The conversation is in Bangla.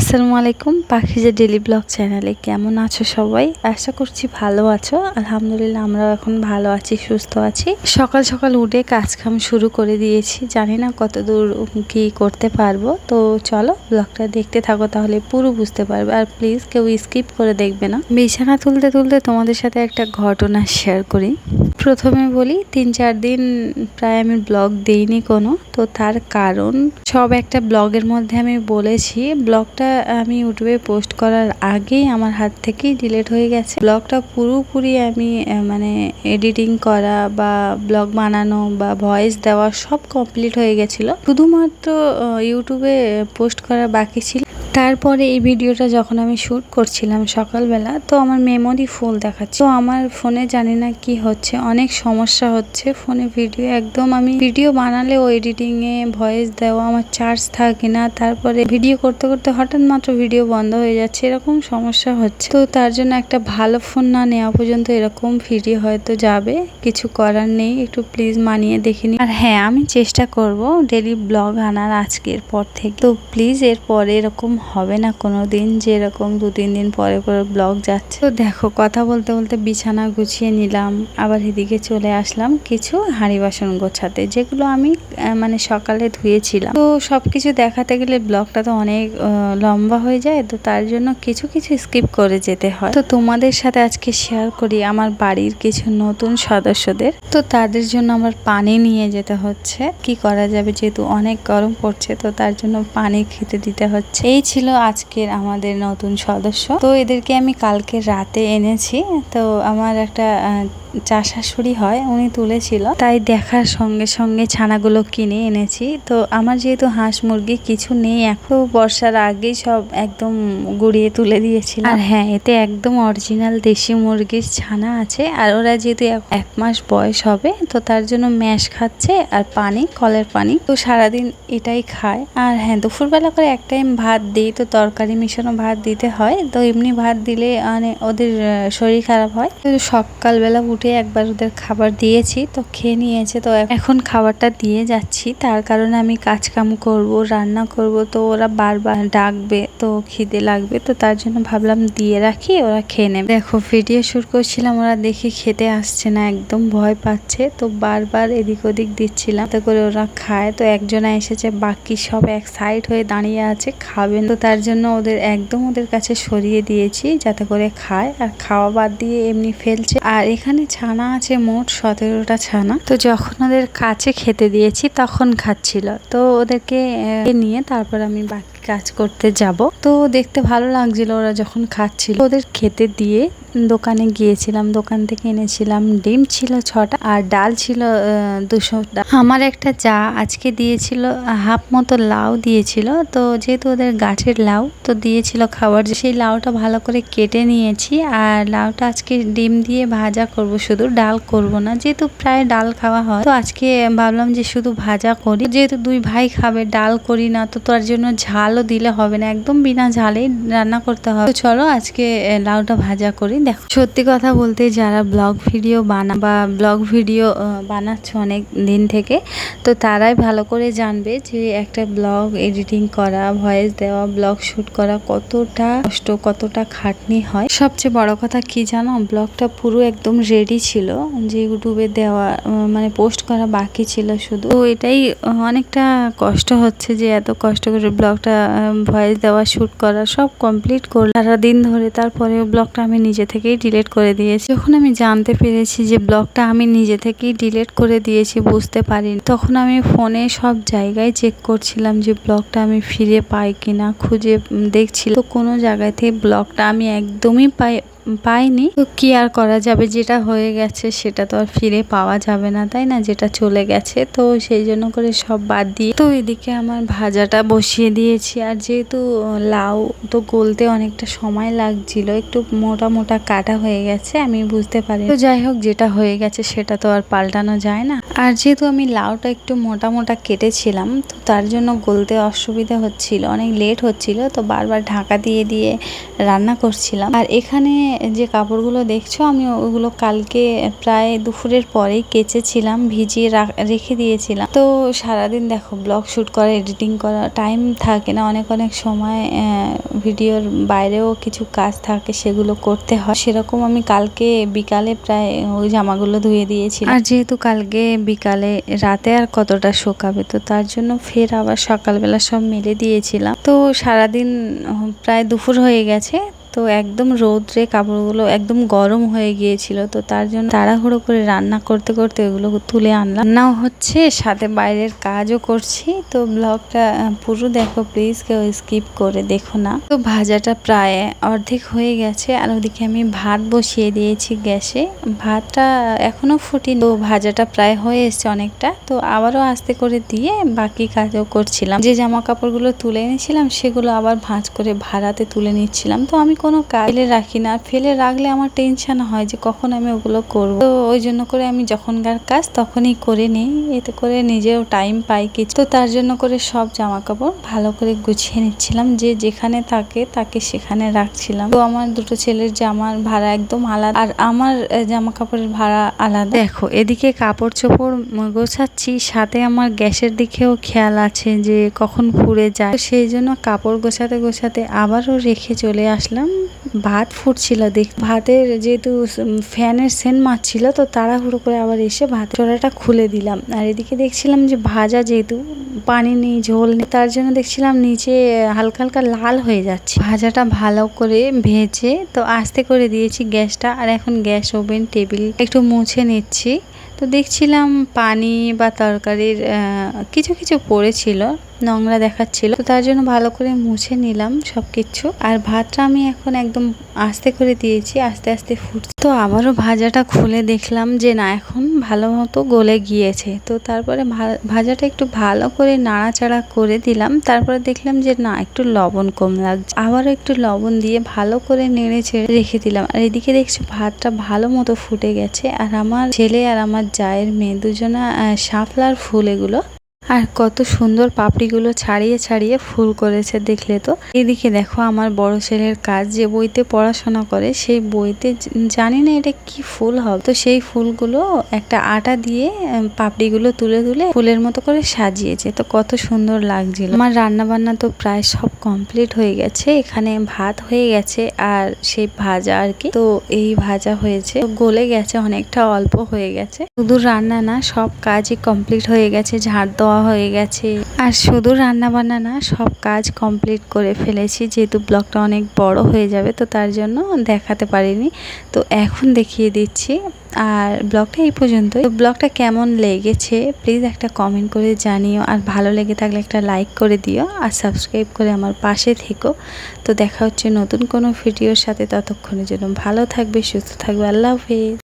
আসসালামু আলাইকুম, পাখিজা ডেলি ব্লগ চ্যানেলে কেমন আছো সবাই? আশা করছি ভালো আছো। আলহামদুলিল্লাহ আমরাও এখন ভালো আছি, সুস্থ আছি। সকাল সকাল উঠে কাজ কাম শুরু করে দিয়েছি। জানি না কত দূর কি করতে পারব। তো চলো ব্লগটা দেখতে থাকো, তাহলে পুরো বুঝতে পারবে। আর প্লিজ কেউ স্কিপ করে দেখবে না। বিছানা তুলতে তুলতে তোমাদের সাথে একটা ঘটনা শেয়ার করি। প্রথমে বলি, তিন চার দিন প্রায় আমি ব্লগ দেইনি কোনো। তো তার কারণ, সব একটা ব্লগের মধ্যে আমি বলেছি, ব্লগটা আমি ইউটিউবে পোস্ট করার আগেই আমার হাত থেকেই ডিলেট হয়ে গেছে। ব্লগটা পুরোপুরি আমি মানে এডিটিং করা বা ব্লগ বানানো বা ভয়েস দেওয়া সব কমপ্লিট হয়ে গেছিল। শুধুমাত্র ইউটিউবে পোস্ট করা বাকি ছিল। তারপরে এই ভিডিওটা যখন আমি শ্যুট করছিলাম সকালবেলা, তো আমার মেমোরি ফুল দেখাচ্ছে। তো আমার ফোনে জানি না কি হচ্ছে, অনেক সমস্যা হচ্ছে। ফোনে ভিডিও একদম আমি ভিডিও বানালেও এডিটিং এ ভয়েস দেওয়া, আমার চার্জ থাকে না। তারপরে ভিডিও করতে করতে হঠাৎ মাত্র ভিডিও বন্ধ হয়ে যাচ্ছে, এরকম সমস্যা হচ্ছে। তো তার জন্য একটা ভালো ফোন না নেওয়া পর্যন্ত এরকম ভিডিও হয়তো যাবে, কিছু করার নেই। একটু প্লিজ মানিয়ে দেখে নি। আর হ্যাঁ আমি চেষ্টা করব ডেলি ব্লগ আনার আজকের পর থেকে। তো প্লিজ এরপরে এরকম হবে না কোনো দিন যে এরকম দু, তিন দিন পরে পরে ব্লগ যাচ্ছে। তো দেখো, কথা বলতে বলতে বিছানা গুছিয়ে নিলাম, আবার এদিকে চলে আসলাম কিছু হাঁড়ি বাসন গোছাতে, যেগুলো আমি মানে সকালে ধুয়েছিলাম। তো সব কিছু দেখাতে গেলে ব্লগটা তো অনেক লম্বা হয়ে যায়, তো তার জন্য কিছু কিছু স্কিপ করে যেতে হয়। তো তোমাদের সাথে আজকে শেয়ার করি আমার বাড়ির কিছু নতুন সদস্যদের। তো তাদের জন্য আমার পানি নিয়ে যেতে হচ্ছে। কি করা যাবে, যেহেতু অনেক গরম পড়ছে, তো তার জন্য পানি খেতে দিতে হচ্ছে। এই ছিল আজকের আমাদের নতুন সদস্য। তো এদেরকে আমি কালকে রাতে এনেছি। তো আমার একটা চা শাশুড়ি হয়, উনি তুলেছিল। তাই দেখার সঙ্গে সঙ্গে ছানাগুলো কিনে এনেছি। তো আমার যেহেতু হাঁস মুরগি কিছু নেই, এখন বর্ষার আগেই সব একদম গুড়িয়ে তুলে দিয়েছিল। আর হ্যাঁ এতে একদম অরিজিনাল দেশি মুরগির ছানা আছে। আর ওরা যেহেতু এক- এক মাস বয়স হবে, তো তার জন্য ম্যাশ খাচ্ছে আর পানি, কলের পানি। তো সারাদিন এটাই খায়। আর হ্যাঁ দুপুরবেলা করে এক টাইম ভাত দিই তো তরকারি মিশানো ভাত দিতে হয়। তো এমনি ভাত দিলে মানে ওদের শরীর খারাপ হয়। তো সকালবেলা উঠে একবার ওদের খাবার দিয়েছি, তো খেয়ে নিয়েছে। তো এখন খাবারটা দিয়ে যাচ্ছি। তার কারণে আমি কাজ কাম করব, রান্না করব। তো ওরা বারবার ডাকবে, তো খিদে লাগবে। তো তার জন্য ভাবলাম দিয়ে রাখি, ওরা খেয়ে নেবে। দেখো ভিডিও শুট করছিলাম, ওরা দেখি খেতে আসছে না, একদম ভয় পাচ্ছে। তো বারবার এদিক ওদিক দিচ্ছিলাম। তো করে ওরা খায়। তো একজনা এসেছে, বাকি সব এক সাইড হয়ে দাঁড়িয়ে আছে খাবেন তো তার জন্য ওদের একদম ওদের কাছে সরিয়ে দিয়েছি যাতে করে খায়। আর খাওয়া বাদ দিয়ে এমনি ফেলছে। আর এখানে ছানা আছে মোট সতেরোটা ছানা। তো যখন ওদের কাছে খেতে দিয়েছি তখন খাচ্ছিল। তো ওদেরকে নিয়ে তারপর আমি বাকি কাজ করতে যাব। তো দেখতে ভালো লাগছিল ওরা যখন খাচ্ছিল। ওদের খেতে দিয়ে দোকানে গিয়েছিলাম। দোকান থেকে এনেছিলাম ডিম ছিল ছটা আর ডাল ছিল দুশোটা আমার একটা চা আজকে দিয়েছিল, হাফ মতো লাউ দিয়েছিল। তো যেহেতু ওদের গাছের লাউ, তো দিয়েছিল খাবার সেই লাউটা ভালো করে কেটে নিয়েছি আর লাউটা আজকে ডিম দিয়ে ভাজা করব। শুধু ডাল করব না, যেহেতু প্রায় ডাল খাওয়া হয়। তো আজকে ভাবলাম যে শুধু ভাজা করি। যেহেতু দুই ভাই খাবে, ডাল করি না, তো তার জন্য ঝালও দিলে হবে না, একদম বিনা ঝালেই রান্না করতে হবে। চলো আজকে লাউটা ভাজা করি। দেখো, সত্যি কথা বলতে যারা ব্লগ ভিডিও বানা, বা ব্লগ ভিডিও বানাচ্ছ অনেক দিন থেকে, তো তারাই ভালো করে জানবে যে একটা ব্লগ এডিটিং করা, ভয়েস দেওয়া, ব্লগ শুট করা কতটা কষ্ট, কতটা খাটনি হয়। সবচেয়ে বড় কথা কি জানো, ব্লগটা পুরো একদম রেডি ছিল, যে ইউটিউবে দেওয়া মানে পোস্ট করা বাকি ছিল শুধু। তো এটাই অনেকটা কষ্ট হচ্ছে যে এত কষ্ট করে ব্লগটা ভয়েস দেওয়া শ্যুট করা, সব কমপ্লিট করে সারা দিন ধরে তারপরে ব্লগটা আমি নিজে থেকেই ডিলেট করে দিয়েছি। যখন আমি জানতে পেরেছি যে ব্লগটা আমি নিজে থেকেই ডিলেট করে দিয়েছি, বুঝতে পারিনি, তখন আমি ফোনে সব জায়গায় চেক করছিলাম যে ব্লগটা আমি ফিরে পাই কিনা, খুঁজে দেখছিলাম। দেখছি তো কোনো জায়গাতে ব্লগটা আমি একদমই পাই পাইনি। তো কি আর করা যাবে? যেটা হয়ে গেছে সেটা তো আর ফিরে পাওয়া যাবে না, তাই না? যেটা চলে গেছে, তো সেই জন্য করে সব বাদ দিয়ে। তো এদিকে আমার ভাজাটা বসিয়ে দিয়েছি। আর যেহেতু লাউ তো গলতে অনেকটা সময় লাগছিল, একটু মোটা মোটা কাটা হয়ে গেছে, আমি বুঝতে পারি। তো যাই হোক, যেটা হয়ে গেছে সেটা তো আর পাল্টানো যায় না। আর যেহেতু আমি লাউটা একটু মোটা মোটা কেটেছিলাম, তো তার জন্য গলতে অসুবিধা হচ্ছিল, অনেক লেট হচ্ছিল, তো বারবার ঢাকা দিয়ে দিয়ে রান্না করছিলাম। আর এখানে যে কাপড়গুলো দেখছ, আমি ওগুলো কালকে প্রায় দুপুরের পরেই কেচেছিলাম, ভিজিয়ে রেখে দিয়েছিলাম। তো সারাদিন দেখো ব্লগ শ্যুট করা এডিটিং করা টাইম থাকে না। অনেক অনেক সময় ভিডিওর বাইরেও কিছু কাজ থাকে, সেগুলো করতে হয়। সেরকম আমি কালকে বিকালে প্রায় ওই জামাগুলো ধুয়ে দিয়েছি আর যেহেতু কালকে বিকালে রাতে আর কতটা শোকাবে, তো তার জন্য ফের আবার সকালবেলা সব মেলে দিয়েছিলাম। তো সারাদিন প্রায় দুপুর হয়ে গেছে। তো একদম রোদ্রে কাপড়গুলো একদম গরম হয়ে গিয়েছিল, তো তার জন্য তাড়াহুড়ো করে রান্না করতে করতে ওগুলো তুলে আনলাম। রান্নাও হচ্ছে, সাথে বাইরের কাজও করছি, তো ব্লগটা পুরো দেখো প্লিজ কেউ স্কিপ করে দেখো না। তো ভাজাটা প্রায় অর্ধেক হয়ে গেছে, আর ওদিকে আমি ভাত বসিয়ে দিয়েছি গ্যাসে। ভাতটা এখনও ফুটি তো ভাজাটা প্রায় হয়ে এসছে অনেকটা, তো আবারও আস্তে করে দিয়ে বাকি কাজও করছিলাম। যে জামা কাপড়গুলো তুলে এনেছিলাম, সেগুলো আবার ভাঁজ করে ভাড়াতে তুলে নিচ্ছিলাম, তো আমি কোনো কাজে রাখি না, ফেলে রাখলে আমার টেনশন হয় যে কখন আমি ওগুলো করব। তো ওই জন্য করে আমি যখনকার কাজ তখনই করে নিই, এতে করে নিজেও টাইম পাই কিছু। তো তার জন্য করে সব জামা কাপড় ভালো করে গুছিয়ে নিচ্ছিলাম, যে যেখানে থাকে তাকে সেখানে রাখছিলাম। তো আমার দুটো ছেলের জামার ভাড়া একদম আলাদা, আর আমার জামা কাপড়ের ভাড়া আলাদা। দেখো, এদিকে কাপড় চোপড় গোছাচ্ছি, সাথে আমার গ্যাসের দিকেও খেয়াল আছে যে কখন পুড়ে যায়। সেই জন্য কাপড় গোছাতে গোছাতে আবারও রেখে চলে আসলাম। ভাত ফুটছিল, দেখ, ভাতের যেহেতু ফ্যানের সেন মারছিল, তো তাড়াহুড়ো করে আবার এসে ভাত চড়াটা খুলে দিলাম। আর এদিকে দেখছিলাম যে ভাজা যেহেতু, পানি নেই, ঝোল নেই, তার জন্য দেখছিলাম নিচে হালকা হালকা লাল হয়ে যাচ্ছে। ভাজাটা ভালো করে ভেজে, তো আস্তে করে দিয়েছি গ্যাসটা, আর এখন গ্যাস ওভেন, টেবিল একটু মুছে নিচ্ছি। তো দেখছিলাম পানি বা তরকারির কিছু কিছু পড়েছিল নোংরা দেখাচ্ছিল। তো তার জন্য ভালো করে মুছে নিলাম সব কিছু আর ভাতটা আমি এখন একদম আস্তে করে দিয়েছি আস্তে আস্তে ফুটছে। তো আবারও ভাজাটা খুলে দেখলাম যে না এখন ভালো মতো গলে গিয়েছে। তো তারপরে ভাজাটা একটু ভালো করে নাড়াচাড়া করে দিলাম। তারপরে দেখলাম যে না একটু লবণ কম লাগছে। আবারও একটু লবণ দিয়ে ভালো করে নেড়ে ছেড়ে রেখে দিলাম। আর এদিকে দেখছি ভাতটা ভালো মতো ফুটে গেছে। আর আমার ছেলে আর আমার জায়ের মেয়ে দুজনা আহ, শাপলার ফুল এগুলো আর কত সুন্দর পাপড়িগুলো ছাড়িয়ে ছাড়িয়ে ফুল করেছে দেখলে তো। এদিকে দেখো আমার বড় ছেলের কাজ, যে বইতে পড়াশোনা করে, সেই বইতে জানি না এটা কি ফুল হবে। তো সেই ফুলগুলো একটা আটা দিয়ে পাপড়িগুলো তুলে তুলে ফুলের মতো করে সাজিয়েছে। তো কত সুন্দর লাগছিল। আমার রান্না বান্না তো প্রায় সব কমপ্লিট হয়ে গেছে। এখানে ভাত হয়ে গেছে আর সেই ভাজা আর কি। তো এই ভাজা হয়েছে। গলে গেছে, অনেকটা অল্প হয়ে গেছে। শুধু রান্না না, সব কাজই কমপ্লিট হয়ে গেছে। ঝাড় দেওয়া হয়ে গেছে। আর শুধু রান্না বান্না না, সব কাজ কমপ্লিট করে ফেলেছি। যেহেতু ব্লগটা অনেক বড় হয়ে যাবে, তো তার জন্য দেখাতে পারিনি। তো এখন দেখিয়ে দিচ্ছি। আর ব্লগটা এই পর্যন্ত তো ব্লগটা কেমন লেগেছে প্লিজ একটা কমেন্ট করে জানিও। আর ভালো লেগে থাকলে একটা লাইক করে দিও। আর সাবস্ক্রাইব করে আমার পাশে থেকো। তো দেখা হচ্ছে নতুন কোনো ভিডিওর সাথে। ততক্ষণের জন্য ভালো থাকবে, সুস্থ থাকবে। আল্লাহ হাফিজ।